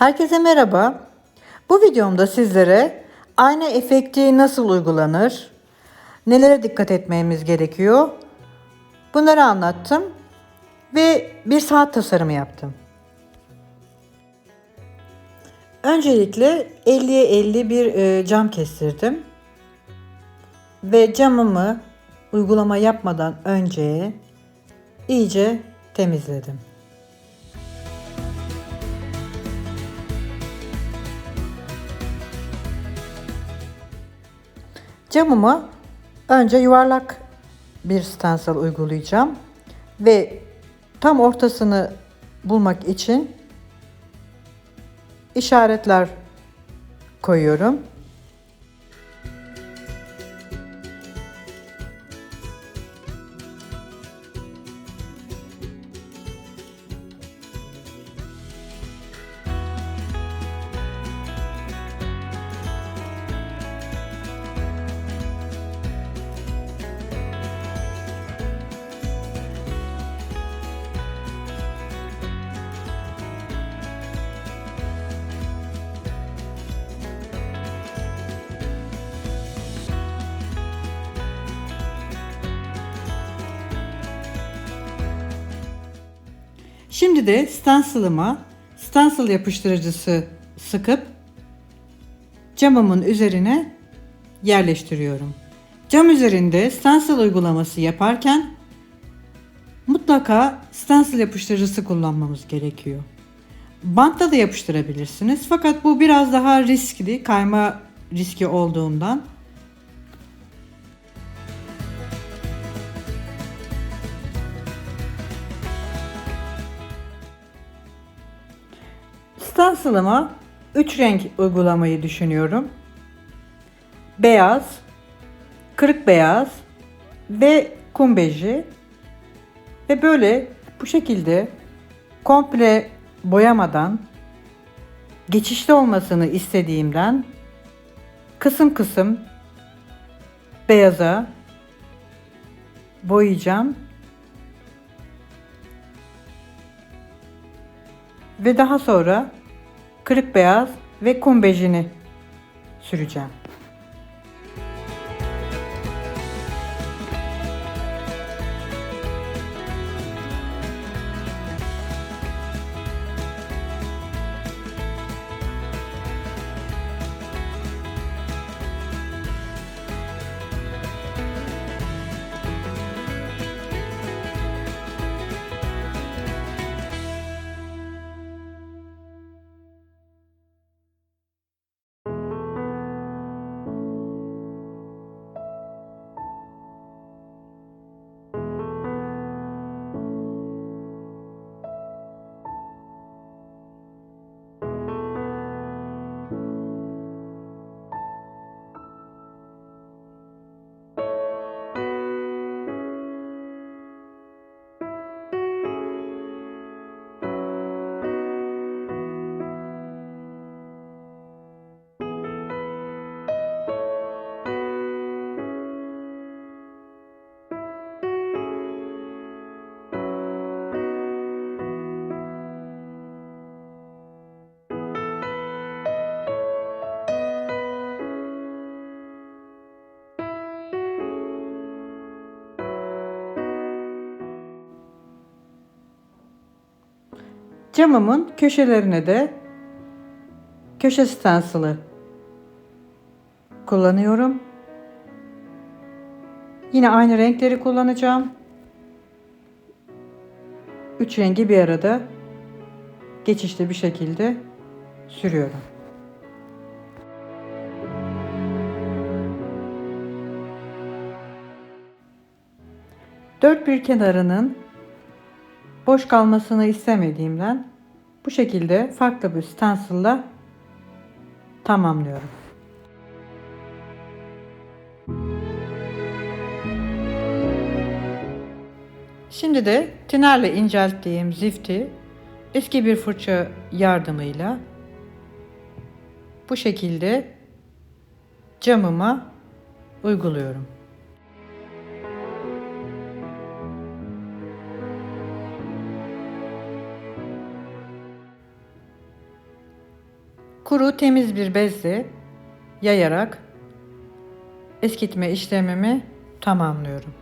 Herkese merhaba. Bu videomda sizlere ayna efekti nasıl uygulanır, nelere dikkat etmemiz gerekiyor bunları anlattım ve bir saat tasarımı yaptım. Öncelikle 50'ye 50 bir e, cam kestirdim ve camımı uygulama yapmadan önce iyice temizledim. Camıma önce yuvarlak bir stencil uygulayacağım ve tam ortasını bulmak için işaretler koyuyorum. Şimdi de stencil'ıma stencil yapıştırıcısı sıkıp camımın üzerine yerleştiriyorum. Cam üzerinde stencil uygulaması yaparken mutlaka stencil yapıştırıcısı kullanmamız gerekiyor. Bantla da yapıştırabilirsiniz fakat bu biraz daha riskli, kayma riski olduğundan Stencil'ıma 3 renk uygulamayı düşünüyorum. Beyaz, kırık beyaz ve kum beji. Ve böyle bu şekilde komple boyamadan geçişli olmasını istediğimden kısım kısım beyaza boyayacağım. Ve daha sonra kırık beyaz ve kum bejini süreceğim. Camımın köşelerine de köşe stencil'ı kullanıyorum. Yine aynı renkleri kullanacağım. Üç rengi bir arada geçişli bir şekilde sürüyorum. Dört bir kenarının boş kalmasını istemediğimden bu şekilde farklı bir stencil'la tamamlıyorum. Şimdi de tinerle incelttiğim zifti eski bir fırça yardımıyla bu şekilde camıma uyguluyorum. Kuru temiz bir bezle yayarak eskitme işlemimi tamamlıyorum.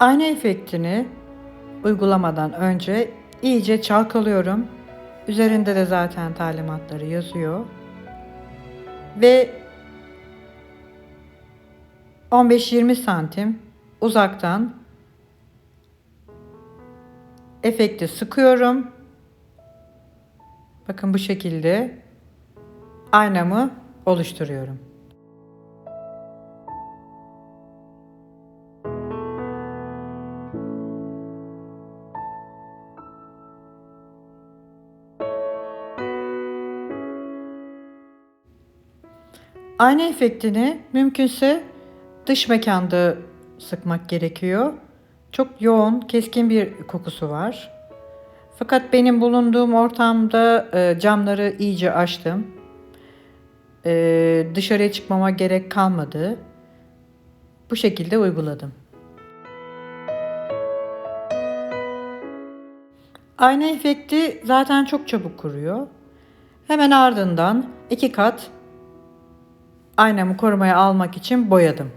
Ayna efektini uygulamadan önce iyice çalkalıyorum. Üzerinde de zaten talimatları yazıyor. Ve 15-20 santim uzaktan efekti sıkıyorum. Bakın bu şekilde aynamı oluşturuyorum. Ayna efektini mümkünse dış mekanda sıkmak gerekiyor. Çok yoğun, keskin bir kokusu var. Fakat benim bulunduğum ortamda e, camları iyice açtım. E, dışarıya çıkmama gerek kalmadı. Bu şekilde uyguladım. Ayna efekti zaten çok çabuk kuruyor. Hemen ardından iki kat aynamı korumaya almak için boyadım.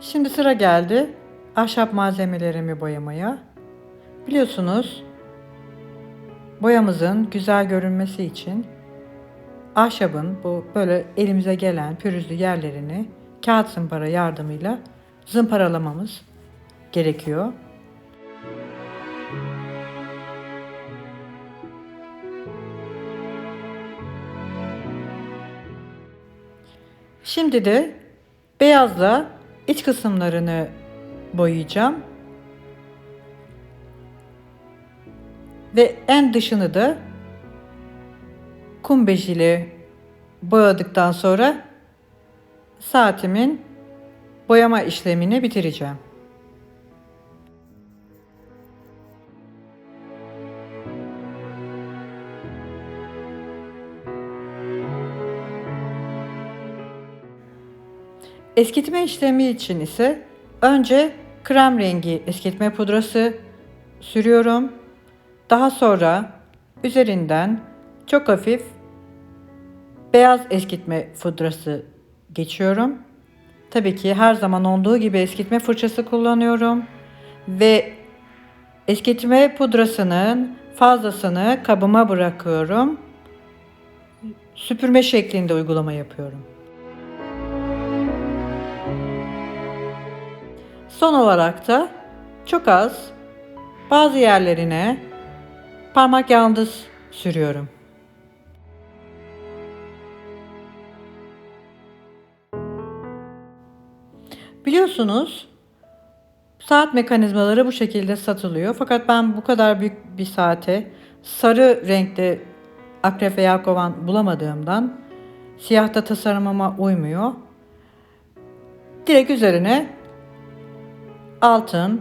Şimdi sıra geldi ahşap malzemelerimi boyamaya. Biliyorsunuz boyamızın güzel görünmesi için ahşabın bu böyle elimize gelen pürüzlü yerlerini kağıt zımpara yardımıyla zımparalamamız gerekiyor. Şimdi de beyazla iç kısımlarını boyayacağım. Ve en dışını da kum bejiyle boyadıktan sonra saatimin boyama işlemini bitireceğim. Eskitme işlemi için ise önce krem rengi eskitme pudrası sürüyorum. Daha sonra üzerinden çok hafif beyaz eskitme pudrası geçiyorum. Tabii ki her zaman olduğu gibi eskitme fırçası kullanıyorum ve eskitme pudrasının fazlasını kabıma bırakıyorum. Süpürme şeklinde uygulama yapıyorum. Son olarak da çok az bazı yerlerine parmak yaldız sürüyorum. Biliyorsunuz saat mekanizmaları bu şekilde satılıyor. Fakat ben bu kadar büyük bir saate sarı renkte akrep veya kovan bulamadığımdan siyahta tasarımıma uymuyor. Direkt üzerine altın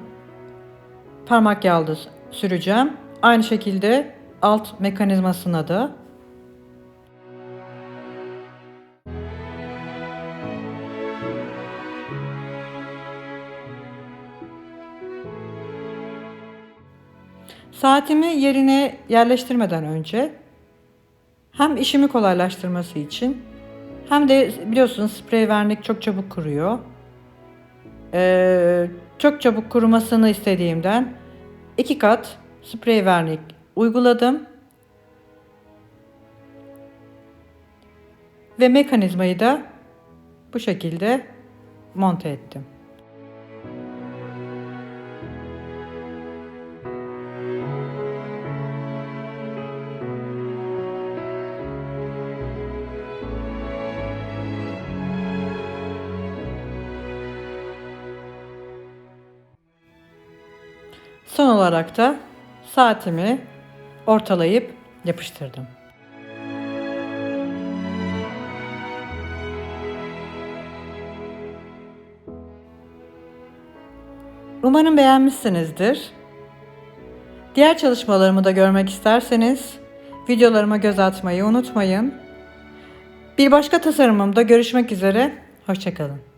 parmak yaldız süreceğim. Aynı şekilde alt mekanizmasına da Saatimi yerine yerleştirmeden önce hem işimi kolaylaştırması için hem de biliyorsunuz sprey vernik çok çabuk kuruyor. Ee, çok çabuk kurumasını istediğimden iki kat sprey vernik uyguladım. Ve mekanizmayı da bu şekilde monte ettim. Son olarak da saatimi ortalayıp yapıştırdım. Umarım beğenmişsinizdir. Diğer çalışmalarımı da görmek isterseniz videolarıma göz atmayı unutmayın. Bir başka tasarımımda görüşmek üzere. Hoşçakalın.